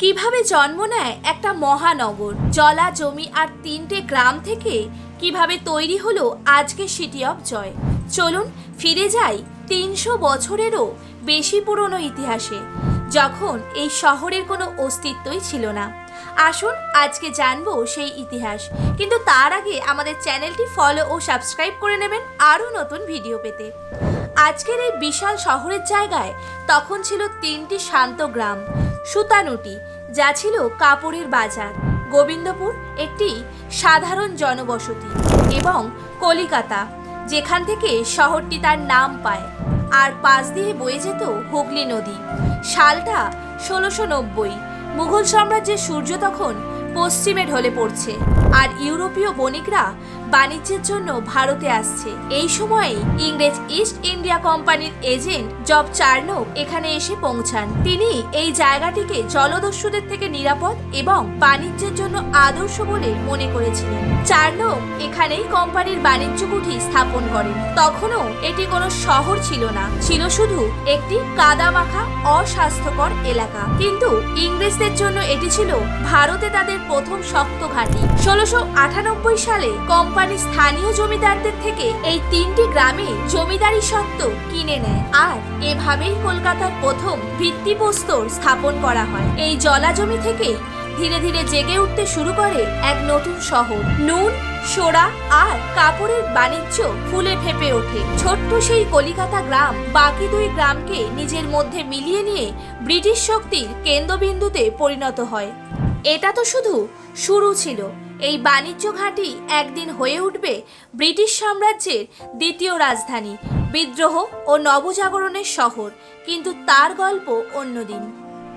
কীভাবে জন্ম নেয় একটা মহানগর? জলা, জমি আর তিনটে গ্রাম থেকে কীভাবে তৈরি হলো আজকে সিটি অফ জয় চলুন ফিরে যাই তিনশো বছরেরও বেশি পুরনো ইতিহাসে, যখন এই শহরের কোনো অস্তিত্বই ছিল না। আসুন আজকে জানব সেই ইতিহাস। কিন্তু তার আগে আমাদের চ্যানেলটি ফলো ও সাবস্ক্রাইব করে নেবেন আরও নতুন ভিডিও পেতে। আজকের এই বিশাল শহরের জায়গায় তখন ছিল তিনটি শান্ত গ্রাম। সুতানুটি, যা ছিল কাপড়ের বাজার, গোবিন্দপুর একটি সাধারণ জনবসতি এবং কলিকাতা, যেখান থেকে শহরটি তার নাম পায়। আর পাশ দিয়ে বয়ে যেত হুগলি নদী। সালটা ষোলোশো নব্বই। মুঘল সাম্রাজ্যের সূর্য তখন পশ্চিমে ঢলে পড়ছে। আর ইউরোপীয় বণিকরা বাণিজ্যের জন্য ভারতে আসছে। এই সময়ে ইংরেজ ইস্ট ইন্ডিয়া কোম্পানির এজেন্ট জব চার্নক এখানে এসে পৌঁছান। তিনি এই জায়গাটিকে জলদস্যুদের থেকে নিরাপদ এবং বাণিজ্যের জন্য আদর্শ বলে মনে করেছিলেন। চার্নক এখানেই কোম্পানির বাণিজ্য কুঠি স্থাপন করেন। তখনও এটি কোনো শহর ছিল না, ছিল শুধু একটি কাদামাখা, অস্বাস্থ্যকর এলাকা। কিন্তু ইংরেজদের জন্য এটি ছিল ভারতে তাদের প্রথম শক্ত ঘাঁটি। ষোলোশো সালে কোম্পানি স্থানীয় জমিদারদের থেকে এই তিনটি গ্রামে জমিদারি সত্ত্ব কিনে নেয়। আর এভাবেই কলকাতার প্রথম ভিত্তিপ্রস্তর স্থাপন করা হয়। এই জলা জমি থেকেই ধীরে ধীরে জেগে উঠতে শুরু করে এক নতুন শহর। নুন সোরা আর কাপড়ের বাণিজ্য ফুলে ফেপে ওঠে। ছোট্ট সেই কলিকাতা গ্রাম বাকি দুই গ্রামকে নিজের মধ্যে মিলিয়ে নিয়ে ব্রিটিশ শক্তির কেন্দ্রবিন্দুতে পরিণত হয়। এটা তো শুধু শুরু ছিল। এই বাণিজ্য ঘাঁটি একদিন হয়ে উঠবে ব্রিটিশ সাম্রাজ্যের দ্বিতীয় রাজধানী, বিদ্রোহ ও নবজাগরণের শহর, কিন্তু তার গল্প অন্যদিন।